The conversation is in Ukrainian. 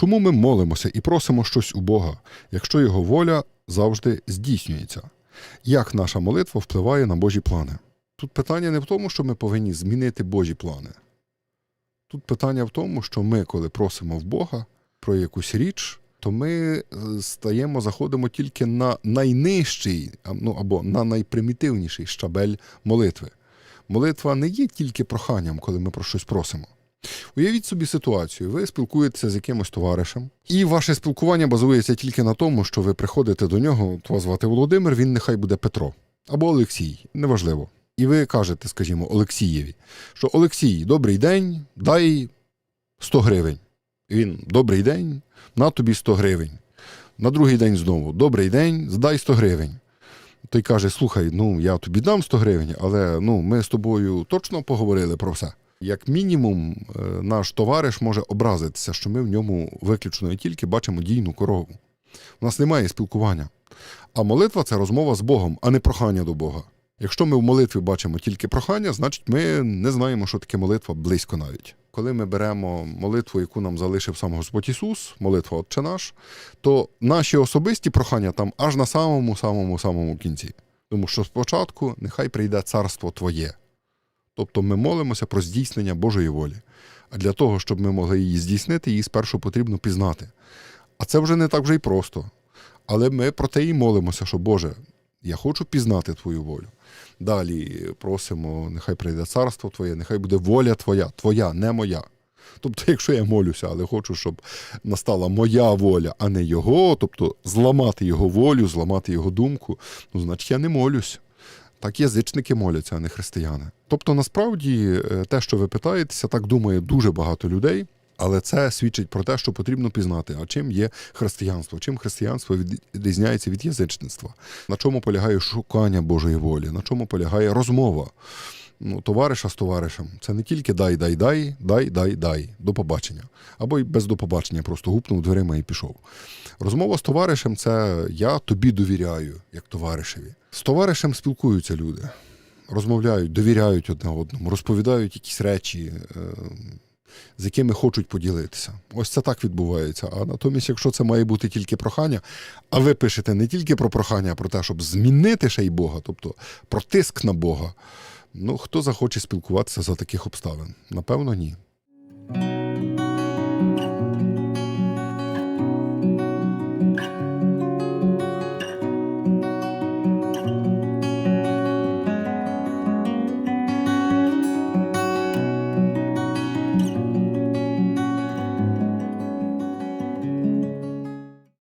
Чому ми молимося і просимо щось у Бога, якщо Його воля завжди здійснюється? Як наша молитва впливає на Божі плани? Тут питання не в тому, що ми повинні змінити Божі плани. Тут питання в тому, що ми, коли просимо в Бога про якусь річ, то ми е, стаємо, заходимо тільки на найнижчий ну, або на найпримітивніший щабель молитви. Молитва не є тільки проханням, коли ми про щось просимо. Уявіть собі ситуацію, ви спілкуєтеся з якимось товаришем, і ваше спілкування базується тільки на тому, що ви приходите до нього, вас звати Володимир, він нехай буде Петро або Олексій, неважливо. І ви кажете, скажімо, Олексієві, що Олексій, добрий день, дай 100 гривень. Він, добрий день, на тобі 100 гривень. На другий день знову, добрий день, здай 100 гривень. Той каже: слухай, ну я тобі дам 100 гривень, але ну, ми з тобою точно поговорили про все. Як мінімум, е, наш товариш може образитися, що ми в ньому виключно і тільки бачимо дійну корову. У нас немає спілкування. А молитва це розмова з Богом, а не прохання до Бога. Якщо ми в молитві бачимо тільки прохання, значить ми не знаємо, що таке молитва близько навіть. Коли ми беремо молитву, яку нам залишив сам Господь Ісус, молитва Отче наш, то наші особисті прохання там аж на самому самому самому кінці. Тому що спочатку нехай прийде царство Твоє. Тобто ми молимося про здійснення Божої волі. А для того, щоб ми могли її здійснити, її спершу потрібно пізнати. А це вже не так вже й просто. Але ми про те і молимося, що Боже, я хочу пізнати Твою волю. Далі просимо, нехай прийде царство Твоє, нехай буде воля Твоя, Твоя, не моя. Тобто, якщо я молюся, але хочу, щоб настала моя воля, а не його, тобто зламати його волю, зламати його думку, ну, значить, я не молюсь. Так язичники моляться, а не християни. Тобто, насправді, е, те, що ви питаєтеся, так думає дуже багато людей. Але це свідчить про те, що потрібно пізнати, а чим є християнство, чим християнство відрізняється від язичництва, на чому полягає шукання Божої волі, на чому полягає розмова ну, товариша з товаришем. Це не тільки дай, дай, дай, дай, дай, дай, до побачення. Або й без до побачення, просто гупнув дверима і пішов. Розмова з товаришем це я тобі довіряю, як товаришеві. З товаришем спілкуються люди, розмовляють, довіряють одне одному, розповідають якісь речі. е, з якими хочуть поділитися. Ось це так відбувається. А натомість, якщо це має бути тільки прохання, а ви пишете не тільки про прохання, а про те, щоб змінити ще й Бога, тобто про тиск на Бога, ну хто захоче спілкуватися за таких обставин? Напевно, ні.